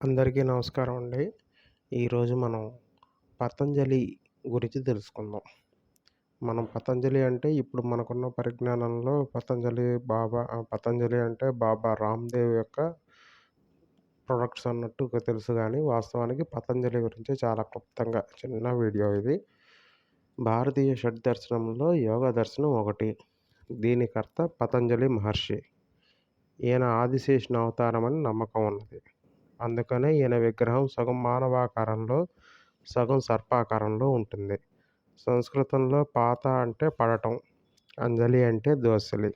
అందరికీ నమస్కారం అండి. ఈరోజు మనం పతంజలి గురించి తెలుసుకుందాం. మనం పతంజలి అంటే ఇప్పుడు మనకున్న పరిజ్ఞానంలో పతంజలి బాబా పతంజలి అంటే బాబా రామ్‌దేవ్ యొక్క ప్రొడక్ట్స్ అన్నట్టు తెలుసు కానీ వాస్తవానికి పతంజలి గురించి చాలా క్లుప్తంగా చిన్న వీడియో ఇది. భారతీయ షడ్‌దర్శనంలో యోగ దర్శనం ఒకటి. దీని కర్త పతంజలి మహర్షి. ఈయన ఆదిశేషుని అవతారమని నమ్మకం ఉన్నది. అందుకనే ఈయన విగ్రహం సగం మానవాకారంలో, సగం సర్పాకారంలో ఉంటుంది. సంస్కృతంలో పాత అంటే పడటం, అంజలి అంటే దోసలి.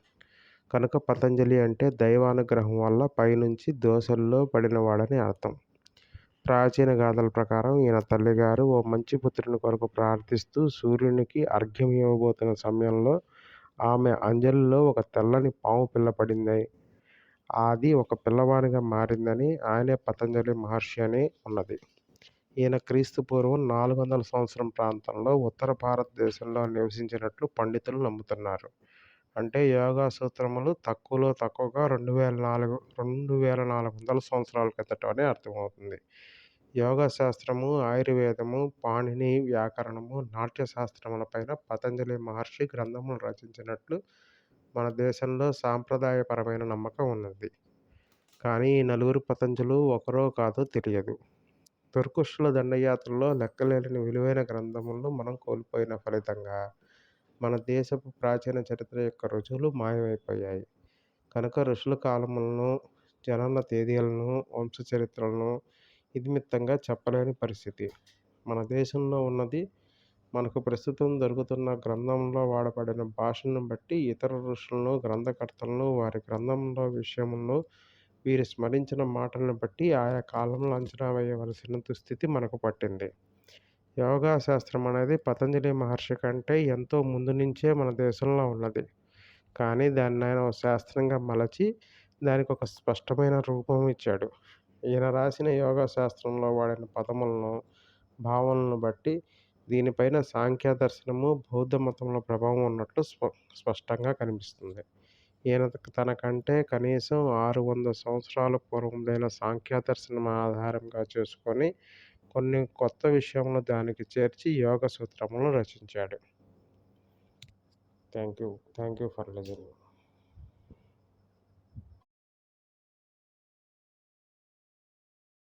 కనుక పతంజలి అంటే దైవానుగ్రహం వల్ల పైనుంచి దోశల్లో పడినవాడని అర్థం. ప్రాచీన గాథల ప్రకారం ఈయన తల్లిగారు ఓ మంచి పుత్రుని కొరకు ప్రార్థిస్తూ సూర్యునికి అర్ఘ్యం ఇవ్వబోతున్న సమయంలో ఆమె అంజలిలో ఒక తెల్లని పాము పిల్ల పడింది. అది ఒక పిల్లవానిగా మారిందని, ఆయనే పతంజలి మహర్షి అని ఉన్నది. ఈయన క్రీస్తు పూర్వం నాలుగు వందల సంవత్సరం ప్రాంతంలో ఉత్తర భారతదేశంలో నివసించినట్లు పండితులు నమ్ముతున్నారు. అంటే యోగా సూత్రములు తక్కువలో తక్కువగా రెండు వేల నాలుగు రెండు వేల నాలుగు వందల సంవత్సరాల కిందట అని అర్థమవుతుంది. యోగా శాస్త్రము, ఆయుర్వేదము, పాణిని వ్యాకరణము, నాట్య శాస్త్రములపైన పతంజలి మహర్షి గ్రంథములు రచించినట్లు మన దేశంలో సాంప్రదాయపరమైన నమ్మకం ఉన్నది. కానీ ఈ నలుగురు పతంజలు ఒకరో కాదో తెలియదు. తుర్కుష్ల దండయాత్రలో లెక్కలేని విలువైన గ్రంథములను మనం కోల్పోయిన ఫలితంగా మన దేశపు ప్రాచీన చరిత్ర యొక్క రుజువులు మాయమైపోయాయి. కనుక ఋషుల కాలములను, జనన తేదీలను, వంశ చరిత్రలను ఇదిమిత్తంగా చెప్పలేని పరిస్థితి. మన దేశంలో ఉన్నది మనకు ప్రస్తుతం దొరుకుతున్న గ్రంథంలో వాడబడిన భాషను బట్టి ఇతర ఋషులను, గ్రంథకర్తలను, వారి గ్రంథంలో విషయంలో వీరు స్మరించిన మాటలను బట్టి ఆయా కాలంలో అంచనా వేయవలసిన దుస్థితి మనకు పట్టింది. యోగా శాస్త్రం అనేది పతంజలి మహర్షి కంటే ఎంతో ముందు నుంచే మన దేశంలో ఉన్నది. కానీ దానినాయన ఓ శాస్త్రంగా మలచి దానికి ఒక స్పష్టమైన రూపం ఇచ్చాడు. ఈయన రాసిన యోగా శాస్త్రంలో వాడిన పదములను, భావనలను బట్టి దీనిపైన సాంఖ్య దర్శనము, బౌద్ధ మతంలో ప్రభావం ఉన్నట్లు స్ప స్పష్టంగా కనిపిస్తుంది. ఈయన తన కంటే కనీసం ఆరు వందల సంవత్సరాల పూర్వందైన సాంఖ్య దర్శనం ఆధారంగా చేసుకొని కొన్ని కొత్త విషయంలో దానికి చేర్చి యోగ సూత్రములను రచించాడు. Thank you thank you for listening